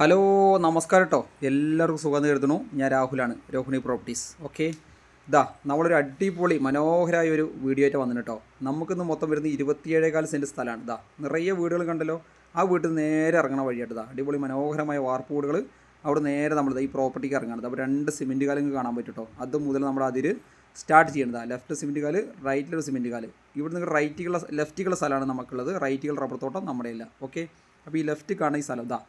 Hello നമസ്കാരം കേട്ടോ എല്ലാവർക്കും സുഖം കരുതണു ഞാൻ രാഹുലാണ് രോഹിണി പ്രോപ്പർട്ടീസ്. ഓക്കെ? ഇതാ നമ്മളൊരു അടിപൊളി മനോഹരമായ ഒരു വീഡിയോ ആയിട്ട് വന്നിട്ട് കേട്ടോ നമുക്കിന്ന് മൊത്തം വരുന്ന ഇരുപത്തിയേഴേകാൽ സെന്റ് സ്ഥലമാണ്. ഇതാ നിറയെ വീടുകൾ കണ്ടല്ലോ. ആ വീട്ടിൽ നേരെ ഇറങ്ങണ വഴിയായിട്ട് ഇതാ അടിപൊളി മനോഹരമായ വാർപ്പ് വീടുകൾ അവിടെ നേരെ നമ്മൾ ഈ പ്രോപ്പർട്ടിക്ക് ഇറങ്ങണത് അപ്പോൾ രണ്ട് സിമെന്റ് കാലും കാണാൻ പറ്റും അത് മുതൽ നമ്മൾ അതിൽ സ്റ്റാർട്ട് ചെയ്യേണ്ടതാണ് ലെഫ്റ്റ് സിമെന്റ് കാൽ റൈറ്റിലൊരു സിമെന്റ് കാൽ. ഇവിടെ നിന്ന് റൈറ്റിലുള്ള ലെഫ്റ്റിലുള്ള സ്ഥലമാണ് നമുക്കുള്ളത്. റൈറ്റിലുള്ള റബ്ബർ തോട്ടം നമ്മുടെ ഇല്ല ഓക്കെ? അപ്പോൾ ഈ ലെഫ്റ്റ് കാണുന്ന ഈ സ്ഥലം ഇതാ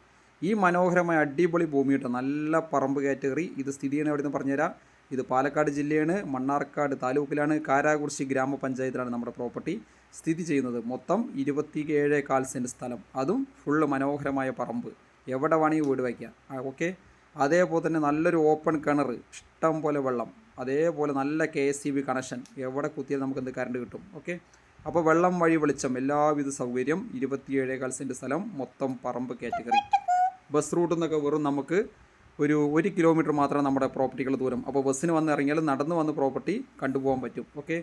ഈ മനോഹരമായ അടിപൊളി ഭൂമി കേട്ടോ. നല്ല പറമ്പ് കാറ്റഗറി. ഇത് സ്ഥിതി ചെയ്യുന്നത് എവിടെ നിന്ന് പറഞ്ഞുതരാം. ഇത് പാലക്കാട് ജില്ലയാണ്. മണ്ണാർക്കാട് താലൂക്കിലാണ്. കാരാകുറിശി ഗ്രാമപഞ്ചായത്തിലാണ് നമ്മുടെ പ്രോപ്പർട്ടി. സ്ഥിതി ചെയ്യുന്നത് മൊത്തം ഇരുപത്തി ഏഴ് കാൽ സെന്റ് സ്ഥലം. അതും ഫുള്ള് മനോഹരമായ പറമ്പ്. എവിടെ വേണമെങ്കിൽ വീട് വയ്ക്കാം. ഓക്കെ അതേപോലെ തന്നെ നല്ലൊരു ഓപ്പൺ കിണർ ഇഷ്ടം പോലെ വെള്ളം. അതേപോലെ നല്ല K S C B connection എവിടെ കുത്തിയാൽ നമുക്ക് എന്ത് കറണ്ട് കിട്ടും ഓക്കെ അപ്പോൾ വെള്ളം വഴി വെളിച്ചം എല്ലാവിധ സൗകര്യം ഇരുപത്തിയേഴേ കാൽ സെന്റ് സ്ഥലം മൊത്തം പറമ്പ് കാറ്റഗറി. ബസ് റൂട്ടിൽ നിന്നൊക്കെ വെറും നമുക്ക് ഒരു ഒരു കിലോമീറ്റർ മാത്രമേ നമ്മുടെ പ്രോപ്പർട്ടികൾ ദൂരം. അപ്പോൾ ബസ്സിന് വന്ന് ഇറങ്ങിയാൽ നടന്ന് വന്ന് പ്രോപ്പർട്ടി കണ്ടുപോകാൻ പറ്റും. ഓക്കെ?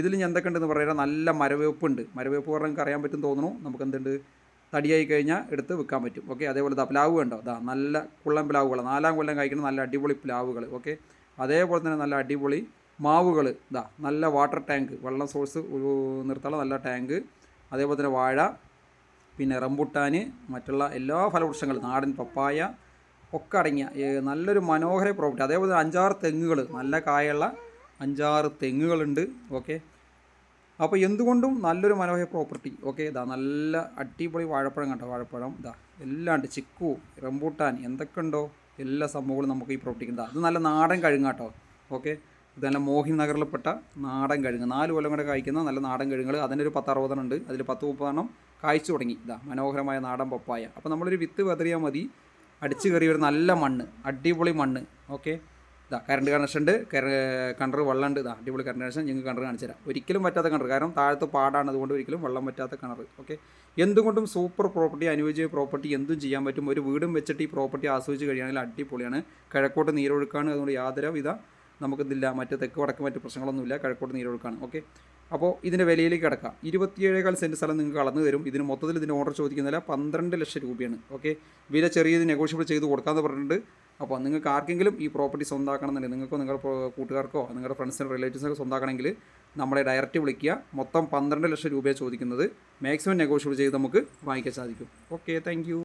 ഇതിൽ ഞാൻ എന്തൊക്കെ ഉണ്ടെന്ന് പറയുക നല്ല മരവേപ്പ് ഉണ്ട് മരവേപ്പ് പറഞ്ഞാൽ നമുക്ക് അറിയാൻ പറ്റും തോന്നുന്നു. നമുക്ക് എന്തുണ്ട്? തടിയായി കഴിഞ്ഞാൽ എടുത്ത് വിൽക്കാൻ പറ്റും. ഓക്കെ? അതേപോലെ ദാ പ്ലാവ് ഉണ്ടോ ദാ നല്ല കുള്ളൻ പ്ലാവുകൾ. നാലാം കൊല്ലം കഴിക്കുന്ന നല്ല അടിപൊളി പ്ലാവുകൾ. ഓക്കെ? അതേപോലെ തന്നെ നല്ല അടിപൊളി മാവുകൾ. ഇതാ നല്ല വാട്ടർ ടാങ്ക്. വെള്ളം സോഴ്സ് നിർത്താനുള്ള നല്ല ടാങ്ക്. അതേപോലെ തന്നെ വാഴ. പിന്നെ റംബുട്ടാൻ മറ്റുള്ള എല്ലാ ഫലവൃക്ഷങ്ങളും നാടൻ പപ്പായ ഒക്കെ അടങ്ങിയ നല്ലൊരു മനോഹര പ്രോപ്പർട്ടി അതേപോലെ അഞ്ചാറ് തെങ്ങുകൾ നല്ല കായുള്ള അഞ്ചാറ് തെങ്ങുകളുണ്ട് ഓക്കെ അപ്പോൾ എന്തുകൊണ്ടും നല്ലൊരു മനോഹര പ്രോപ്പർട്ടി ഓക്കെ ഇതാ നല്ല അടിപൊളി വാഴപ്പഴം കണ്ടോ? വാഴപ്പഴം ഇതാ എല്ലാം ഉണ്ട്. ചിക്കു റംബൂട്ടാൻ എന്തൊക്കെ ഉണ്ടോ? എല്ലാ സംഭവങ്ങളും നമുക്ക് ഈ പ്രോപ്പർട്ടിക്ക് ഉണ്ടാ. അത് നല്ല നാടൻ കഴുങ്ങാട്ടോ ഓക്കെ ഇത് നല്ല മോഹിൻ നഗറിൽപ്പെട്ട നാടൻ കഴുങ്ങ്. നാല് കൊല്ലം കൂടെ കായ്ക്കുന്ന നല്ല നാടൻ ഒരു പത്ത് അറുപതെണ്ണുണ്ട് അതിൽ പത്ത് മുപ്പതെണ്ണം കായ്ച്ചു തുടങ്ങി. ഇതാ മനോഹരമായ നാടൻ പപ്പായ. അപ്പോൾ നമ്മളൊരു വിത്ത് വെതറിയാൽ മതി. അടിച്ചു കയറി ഒരു നല്ല മണ്ണ്. അടിപൊളി മണ്ണ്. ഓക്കെ? ഇതാ കറണ്ട് കണക്ഷൻ ഉണ്ട്. കണ്ടർ വെള്ളം ഉണ്ട്. ഇതാ അടിപൊളി കറണ്ട് കണക്ഷൻ ഞങ്ങൾക്ക് കണ്ടർ കാണിച്ചു തരാം ഒരിക്കലും പറ്റാത്ത കണ്ടർ കാരണം താഴത്ത് പാടാണ്. അതുകൊണ്ട് ഒരിക്കലും വെള്ളം പറ്റാത്ത കിണർ. ഓക്കെ? എന്തുകൊണ്ടും സൂപ്പർ പ്രോപ്പർട്ടി അനുയോജ്യ പ്രോപ്പർട്ടി എന്തും ചെയ്യാൻ പറ്റും. ഒരു വീടും വെച്ചിട്ട് ഈ പ്രോപ്പർട്ടി ആസ്വദിച്ച് കഴിയുകയാണെങ്കിൽ അടിപൊളിയാണ്. കിഴക്കോട്ട് നീരൊഴുക്കാണ്. അതുകൊണ്ട് യാതൊരു വിധ നമുക്കിതില്ല മറ്റ് തെക്ക് വടക്ക് മറ്റ് പ്രശ്നങ്ങളൊന്നുമില്ല കഴക്കോട് നീരൊഴുക്കാണ് ഓക്കെ അപ്പോൾ ഇതിന്റെ വിലയിലേക്ക് കിടക്കാം. ഇരുപത്തിയേഴേകാൽ സെന്റ് സ്ഥലം നിങ്ങൾക്ക് അളന്ന് തരും. ഇതിന് മൊത്തത്തിൽ ഇതിന്റെ ഓർഡർ ചോദിക്കുന്നില്ല പന്ത്രണ്ട് ലക്ഷം രൂപയാണ് ഓക്കെ വില ചെറിയത് നെഗോഷ്യബിൾ ചെയ്ത് കൊടുക്കാമെന്ന് പറഞ്ഞിട്ടുണ്ട്. അപ്പോൾ നിങ്ങൾക്ക് ആർക്കെങ്കിലും ഈ പ്രോപ്പർട്ടി സ്വന്തമാക്കണമെന്നുണ്ടെങ്കിൽ നിങ്ങൾക്കോ നിങ്ങളുടെ കൂട്ടുകാർക്കോ നിങ്ങളുടെ ഫ്രണ്ട്സിനോ റിലേറ്റീവ്സിനൊക്കെ സ്വന്തമാക്കണമെങ്കിൽ നമ്മളെ ഡയറക്റ്റ് വിളിക്കുക. മൊത്തം പന്ത്രണ്ട് ലക്ഷം രൂപയാണ് ചോദിക്കുന്നത്. മാക്സിമം നെഗോഷ്യബിൾ ചെയ്ത് നമുക്ക് വാങ്ങിക്കാൻ സാധിക്കും. Okay thank